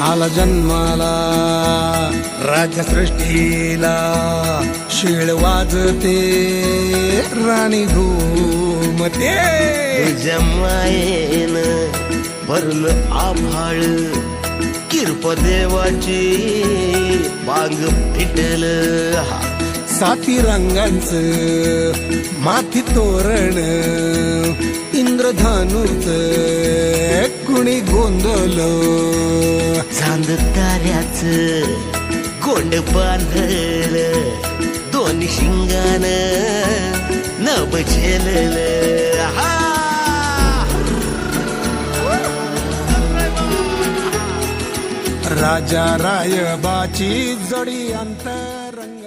आला जन्माला राजसृष्टीला शिळ वाजते राणी घुमते तुझ्या मायेन भरलं आभाळ किरप देवाची बांग फिटल. साती रंगांच माथी तोरण इंद्रधनुच कुणी गोंधळ ताऱ्याच कोंड बांधल दोन शिंगान नभ झेलल. हा! राजा रायबाची जोडी अंतरंग